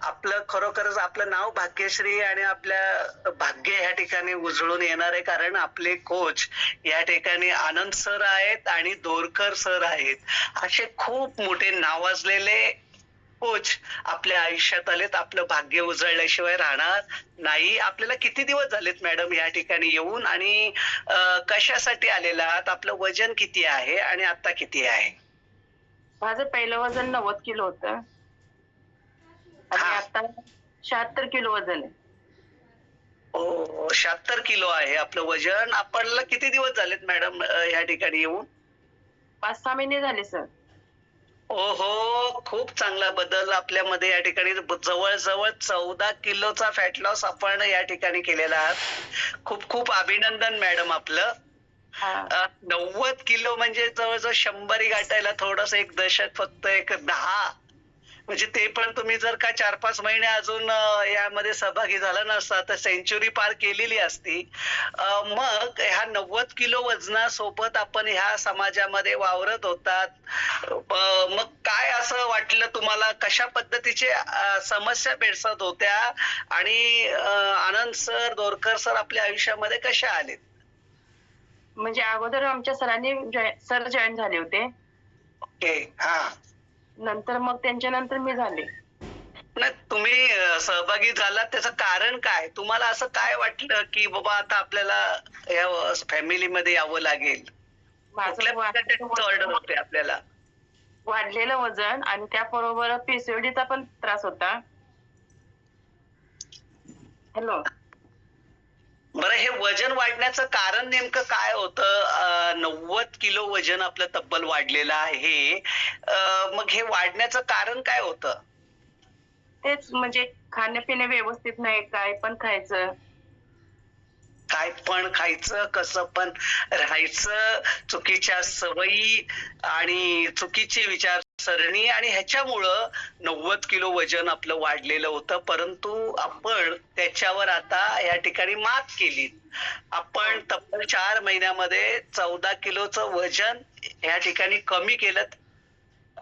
आपलं खरोखरच आपलं नाव भाग्यश्री आणि आपल्या भाग्य ह्या ठिकाणी उजळून येणार आहे कारण आपले कोच या ठिकाणी आनंद सर आहेत आणि दोरकर सर आहेत. असे खूप मोठे नावाजलेले कोच आपल्या आयुष्यात आलेत. आपलं भाग्य उजळल्याशिवाय राहणार नाही. आपल्याला किती दिवस झालेत मॅडम या ठिकाणी येऊन? आणि कशासाठी आलेला आहात? आपलं वजन किती आहे? आणि आता किती आहे? माझं पहिलं वजन नव्वद किलो होतं. आणि. आता शहात्तर किलो वजन आहे. हो शहात्तर किलो आहे आपलं वजन. आपल्याला किती दिवस झालेत मॅडम या ठिकाणी येऊन? पाच सहा महिने झाले सर. ओहो खूप चांगला बदल आपल्यामध्ये या ठिकाणी. जवळजवळ चौदा किलोचा फॅट लॉस आपण या ठिकाणी केलेला आहात. खूप खूप अभिनंदन मॅडम आपलं. नव्वद किलो म्हणजे जवळजवळ शंभरी गाठायला थोडस एक दशक फक्त एक दहा म्हणजे ते पण तुम्ही जर का चार पाच महिने अजून यामध्ये सहभागी झाला नसता तर सेंचुरी पार केलेली असती. मग ह्या नव्वद किलो वजनासोबत आपण ह्या समाजामध्ये वावरत होतात. मग काय असं वाटलं तुम्हाला? कशा पद्धतीचे समस्या भेडसावत होत्या? आणि आनंद सर दोरकर सर आपल्या आयुष्यामध्ये कशा आलेत? म्हणजे अगोदर आमच्या सरांनी सर जॉईन झाले होते. ओके हा. नंतर मग त्यांच्या नंतर मी झाले. नाही तुम्ही सहभागी झालात त्याचं कारण काय? तुम्हाला असं काय वाटलं की बाबा आता आपल्याला या फॅमिलीमध्ये यावं लागेल? आपल्याला? वाढलेलं वजन आणि त्याबरोबर पीसीओडीचा पण त्रास होता. हॅलो. बरं हे वजन वाढण्याचं कारण नेमकं काय होतं? नव्वद किलो वजन आपलं तब्बल वाढलेलं आहे. मग हे वाढण्याचं कारण काय होतं? तेच म्हणजे खाण्यापिणे व्यवस्थित नाही काय पण खायचं. काय पण खायचं कसं पण राहायचं चुकीच्या सवयी आणि चुकीची विचारसरणी आणि ह्याच्यामुळं नव्वद किलो वजन आपलं वाढलेलं होतं. परंतु आपण त्याच्यावर आता या ठिकाणी मात केली. आपण तब्बल चार महिन्यामध्ये चौदा किलोचं वजन या ठिकाणी कमी केलं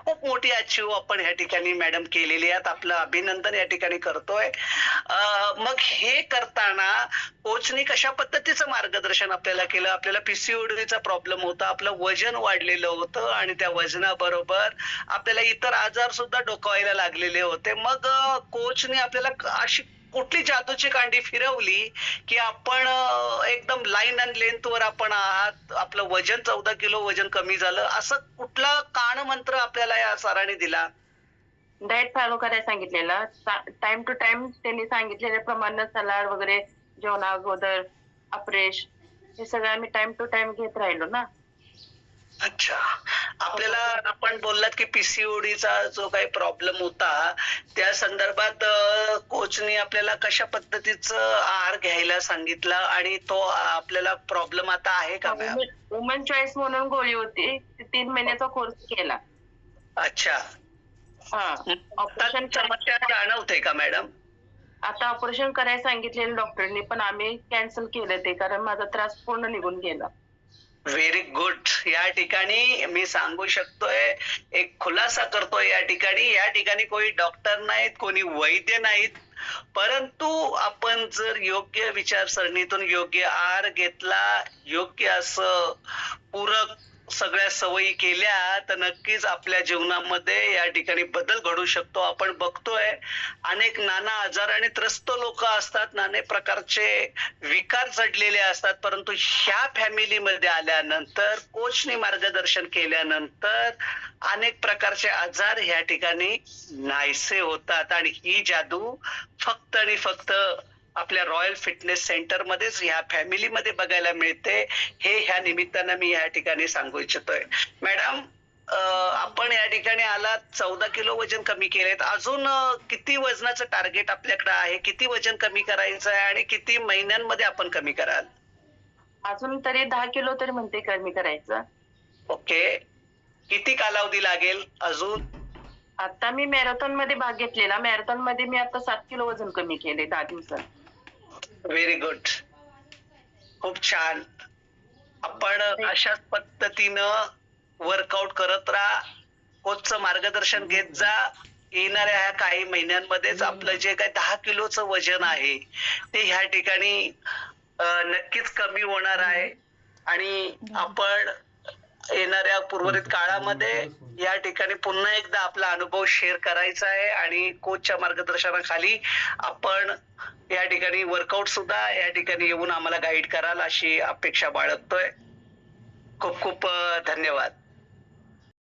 खूप मोठी अचीव आपण या ठिकाणी मॅडम केलेली आहेत. आपलं अभिनंदन या ठिकाणी करतोय. मग हे करताना कोचने कशा पद्धतीचं मार्गदर्शन आपल्याला केलं? आपल्याला पीसीओडीचा प्रॉब्लेम होता आपलं वजन वाढलेलं होतं आणि त्या वजनाबरोबर आपल्याला इतर आजार सुद्धा डोकावायला लागलेले होते. मग कोचनी कोचने आपल्याला अशी कुठली जादूची कांडी फिरवली की आपण एकदम लाईन अँड लेंथ वर आपण आहात आपलं वजन चौदा किलो वजन कमी झालं असं कुठला कान मंत्र आपल्याला या सरांनी दिला? डाएट फॉलो करायला सांगितलेलं टाइम टू टाइम त्यांनी सांगितलेल्या प्रमाणे सलाड वगैरे जेवणा अगोदर अप्रेश हे सगळं आम्ही टाइम टू टाइम घेत राहिलो ना. अच्छा. आपल्याला आपण बोललात की पीसीओडीचा जो काही प्रॉब्लेम होता त्या संदर्भात कोचने आपल्याला कशा पद्धतीचं आहार घ्यायला सांगितला आणि तो आपल्याला प्रॉब्लेम आता आहे का मॅम वुमन चॉईस म्हणून गोळी होती. तीन महिन्याचा कोर्स केला. अच्छा. हा. ऑपरेशन समस्या जाणवते का मॅडम आता ऑपरेशन करायला सांगितलेलं डॉक्टरनी पण आम्ही कॅन्सल केलं ते कारण माझा त्रास पूर्ण निघून गेला. व्हेरी गुड या ठिकाणी मी सांगू शकतोय एक खुलासा करतोय या ठिकाणी. या ठिकाणी कोणी डॉक्टर नाहीत कोणी वैद्य नाहीत. परंतु आपण जर योग्य विचारसरणीतून योग्य आहार घेतला योग्य असं पूरक सगळ्या सवयी केल्या तर नक्कीच आपल्या जीवनामध्ये या ठिकाणी बदल घडू शकतो. आपण बघतोय अनेक नाना आजाराने त्रस्त लोक असतात नाने प्रकारचे विकार चढलेले असतात. परंतु ह्या फॅमिलीमध्ये आल्यानंतर कोचने मार्गदर्शन केल्यानंतर अनेक प्रकारचे आजार ह्या ठिकाणी नाहीसे होतात. आणि ही जादू फक्त आणि फक्त आपल्या रॉयल फिटनेस सेंटर मध्येच ह्या फॅमिलीमध्ये बघायला मिळते. हे ह्या निमित्तानं मी या ठिकाणी सांगू इच्छितोय. मॅडम आपण या ठिकाणी आलात चौदा किलो वजन कमी केलेत. अजून किती वजनाचं टार्गेट आपल्याकडे आहे? किती वजन कमी करायचं आहे? आणि किती महिन्यांमध्ये आपण कमी कराल? अजून तरी दहा किलो तरी म्हणते कमी करायचं. ओके. किती कालावधी लागेल अजून? आता मी मॅरेथॉनमध्ये भाग घेतलेला. मॅरेथॉनमध्ये मी आता सात किलो वजन कमी केले दहा दिवसात. व्हेरी गुड खूप छान. आपण अशाच पद्धतीनं वर्कआउट करत राहा. कोचचं मार्गदर्शन घेत जा. येणाऱ्या ह्या काही महिन्यांमध्येच आपलं जे काही दहा किलोचं वजन आहे ते ह्या ठिकाणी नक्कीच कमी होणार आहे. आणि आपण येणाऱ्या उर्वरित काळामध्ये या ठिकाणी पुन्हा एकदा आपला अनुभव शेअर करायचा आहे आणि कोचच्या मार्गदर्शनाखाली आपण या ठिकाणी वर्कआउट सुद्धा या ठिकाणी येऊन आम्हाला गाईड कराल अशी अपेक्षा बाळगतोय. खूप खूप धन्यवाद.